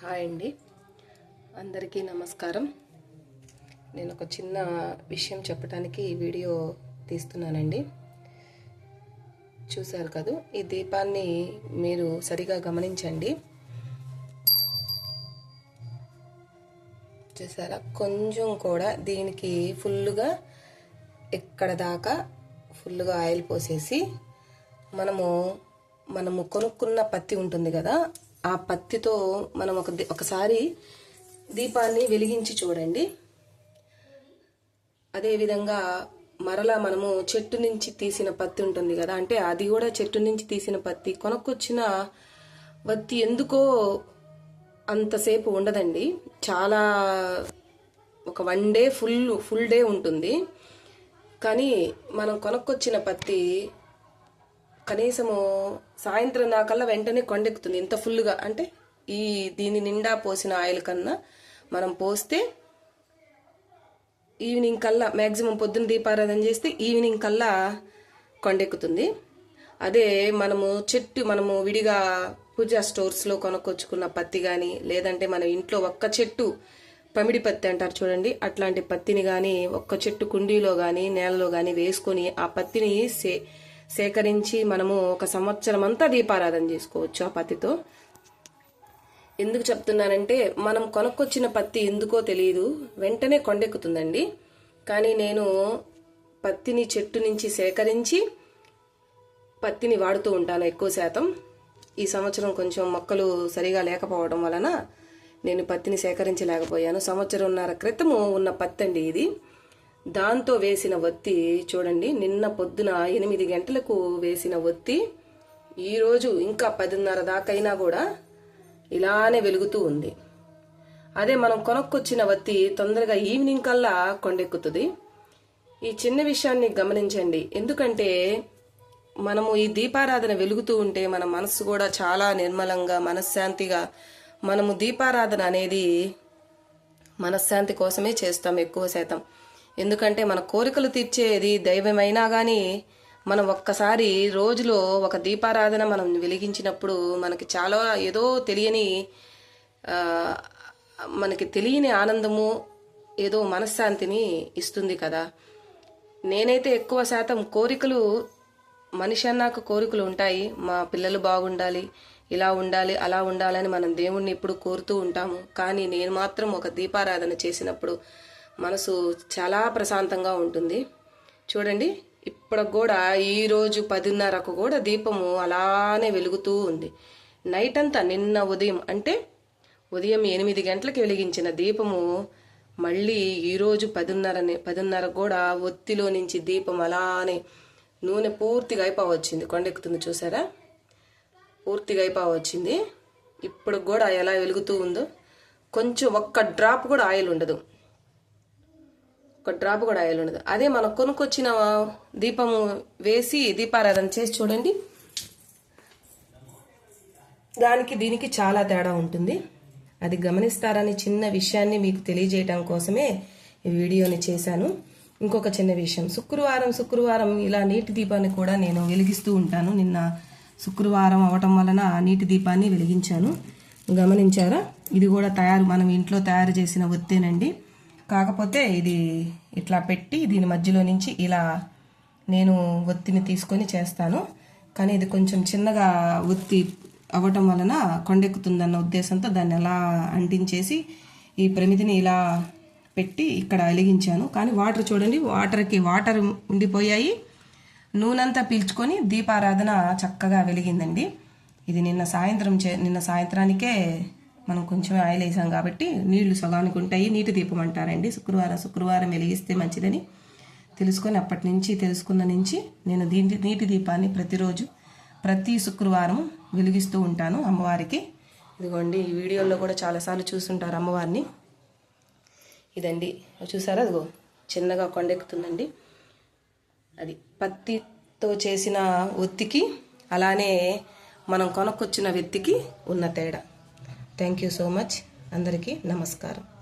Hi అండి. అందరికీ నమస్కారం. నేను ఒక చిన్న విషయం చెప్పడానికి ఈ వీడియో తీస్తున్నానండి. చూశారు కదూ? ఈ దీపాన్ని మీరు సరిగా గమనించండి. చూసారా కొంచెం కూడా దీనికి ఫుల్గా ఎక్కడ దాకా ఫుల్గా ఆయిల్ పోసేసి మనము మనము కొనుక్కున్న పత్తి ఉంటుంది కదా ఆ పత్తితో మనం ఒక ఒకసారి దీపాన్ని వెలిగించి చూడండి. అదేవిధంగా మరలా మనము చెట్టు నుంచి తీసిన పత్తి ఉంటుంది కదా అంటే అది కూడా చెట్టు నుంచి తీసిన పత్తి కొనుక్కొచ్చిన వత్తి ఎందుకో అంతసేపు ఉండదండి. చాలా ఒక one day full full day ఉంటుంది. కానీ మనం కొనుక్కొచ్చిన పత్తి కనీసము సాయంత్రం దాకల్లా వెంటనే కొండెక్కుతుంది ఇంత ఫుల్గా అంటే ఈ దీని నిండా పోసిన ఆయిల్ కన్నా మనం పోస్తే ఈవినింగ్ కల్లా మ్యాక్సిమం పొద్దున్న దీపారాధన చేస్తే ఈవినింగ్ కల్లా కొండెక్కుతుంది. అదే మనము చెట్టు మనము విడిగా పూజా స్టోర్స్లో కొనుక్కొచ్చుకున్న పత్తి కానీ లేదంటే మనం ఇంట్లో ఒక్క చెట్టు పమిడి పత్తి అంటారు చూడండి అట్లాంటి పత్తిని కానీ ఒక్క చెట్టు కుండీలో కానీ నేలలో కానీ వేసుకొని ఆ పత్తిని సే సేకరించి మనము ఒక సంవత్సరం అంతా దీపారాధన చేసుకోవచ్చు ఆ పత్తితో. ఎందుకు చెప్తున్నానంటే మనం కొనుక్కొచ్చిన పత్తి ఎందుకో తెలియదు వెంటనే కొండెక్కుతుందండి. కానీ నేను పత్తిని చెట్టు నుంచి సేకరించి పత్తిని వాడుతూ ఉంటాను ఎక్కువ శాతం. ఈ సంవత్సరం కొంచెం మొక్కలు సరిగా లేకపోవడం వలన నేను పత్తిని సేకరించలేకపోయాను. సంవత్సరంన్నర క్రితము ఉన్న పత్తి అండి ఇది. దాంతో వేసిన ఒత్తి చూడండి నిన్న పొద్దున ఎనిమిది గంటలకు వేసిన ఒత్తి ఈరోజు ఇంకా పదిన్నర దాకైనా కూడా ఇలానే వెలుగుతూ ఉంది. అదే మనం కొనుక్కొచ్చిన వత్తి తొందరగా ఈవినింగ్ కల్లా కొండెక్కుతుంది. ఈ చిన్న విషయాన్ని గమనించండి. ఎందుకంటే మనము ఈ దీపారాధన వెలుగుతూ ఉంటే మన మనసు కూడా చాలా నిర్మలంగా మనశ్శాంతిగా మనము దీపారాధన అనేది మనశ్శాంతి కోసమే చేస్తాం ఎక్కువ శాతం. ఎందుకంటే మన కోరికలు తీర్చేది దైవమైనా కానీ మనం ఒక్కసారి రోజులో ఒక దీపారాధన మనం వెలిగించినప్పుడు మనకి చాలా ఏదో తెలియని మనకి తెలియని ఆనందము ఏదో మనశ్శాంతిని ఇస్తుంది కదా. నేనైతే ఎక్కువ శాతం కోరికలు మనిషి అన్నాక కోరికలు ఉంటాయి. మా పిల్లలు బాగుండాలి ఇలా ఉండాలి అలా ఉండాలని మనం దేవుణ్ణి ఎప్పుడు కోరుతూ ఉంటాము. కానీ నేను మాత్రం ఒక దీపారాధన చేసినప్పుడు మనసు చాలా ప్రశాంతంగా ఉంటుంది. చూడండి ఇప్పటికి కూడా ఈరోజు పదిన్నరకు కూడా దీపము అలానే వెలుగుతూ ఉంది. నైట్ అంతా నిన్న ఉదయం అంటే ఉదయం ఎనిమిది గంటలకు వెలిగించిన దీపము మళ్ళీ ఈరోజు పదిన్నర పదిన్నర కూడా ఒత్తిలో నుంచి దీపం అలానే నూనె పూర్తిగా అయిపోవచ్చింది. కొండెక్కుతుంది చూసారా? పూర్తిగా అయిపోవచ్చింది. ఇప్పుడు కూడా ఎలా వెలుగుతూ ఉందో కొంచెం ఒక్క డ్రాప్ కూడా ఆయిల్ ఉండదు. ఒక డ్రాప్ కూడా ఆయిల్ ఉండదు. అదే మనం కొనుక్కొచ్చిన దీపం వేసి దీపారాధన చేసి చూడండి. దానికి దీనికి చాలా తేడా ఉంటుంది. అది గమనిస్తారని చిన్న విషయాన్ని మీకు తెలియజేయడం కోసమే ఈ వీడియోని చేశాను. ఇంకొక చిన్న విషయం. శుక్రవారం శుక్రవారం ఇలా నీటి దీపాన్ని కూడా నేను వెలిగిస్తూ ఉంటాను. నిన్న శుక్రవారం అవటం వలన నీటి దీపాన్ని వెలిగించాను. గమనించారా? ఇది కూడా తయారు మనం ఇంట్లో తయారు చేసిన ఒత్తేనండి. కాకపోతే ఇది ఇట్లా పెట్టి దీని మధ్యలో నుంచి ఇలా నేను ఒత్తిని తీసుకొని చేస్తాను. కానీ ఇది కొంచెం చిన్నగా ఒత్తి అవ్వటం వలన కొండెక్కుతుందన్న ఉద్దేశంతో దాన్ని ఎలా అంటించేసి ఈ ప్రమిదిని ఇలా పెట్టి ఇక్కడ వెలిగించాను. కానీ వాటర్ చూడండి వాటర్కి వాటర్ ఉండిపోయాయి. నూనెంతా పీల్చుకొని దీపారాధన చక్కగా వెలిగిందండి. ఇది నిన్న సాయంత్రం చే నిన్న సాయంత్రానికే మనం కొంచెం ఆయిల్ వేసాం కాబట్టి నీళ్ళు సగానికి ఉంటాయి. నీటి దీపం అంటారండి. శుక్రవారం శుక్రవారం వెలిగిస్తే మంచిదని తెలుసుకొని అప్పటి నుంచి తెలుసుకున్న నుంచి నేను దీని నీటి దీపాన్ని ప్రతిరోజు ప్రతి శుక్రవారం వెలిగిస్తూ ఉంటాను అమ్మవారికి. ఇదిగోండి ఈ వీడియోలో కూడా చాలాసార్లు చూస్తుంటారు అమ్మవారిని. ఇదండి. చూసారా? అదిగో చిన్నగా కొండెక్కుతుందండి. అది పత్తితో చేసిన ఒత్తికి అలానే మనం కొనుక్కొచ్చిన వెత్తికి ఉన్న తేడా. Thank you so much. అందరికీ నమస్కారం.